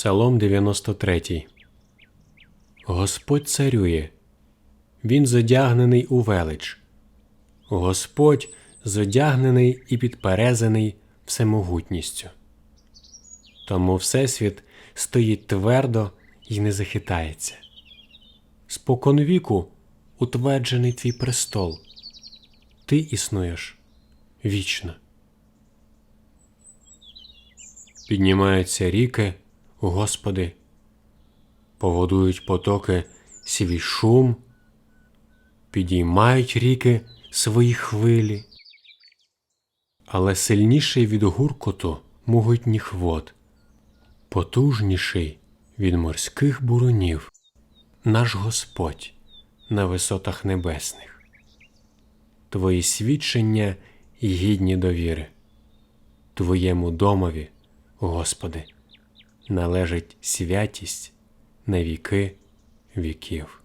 Псалом 93 Господь царює, Він зодягнений у велич. Господь зодягнений і підперезаний всемогутністю. Тому Всесвіт стоїть твердо і не захитається. Споконвіку утверджений твій престол. Ти існуєш вічно. Піднімаються ріки, Господи, поводують потоки свій шум, підіймають ріки свої хвилі, але сильніший від гуркоту могутніх вод, потужніший від морських бурунів, наш Господь на висотах небесних. Твої свідчення гідні довіри. Твоєму домові, Господи, належить святість на віки віків.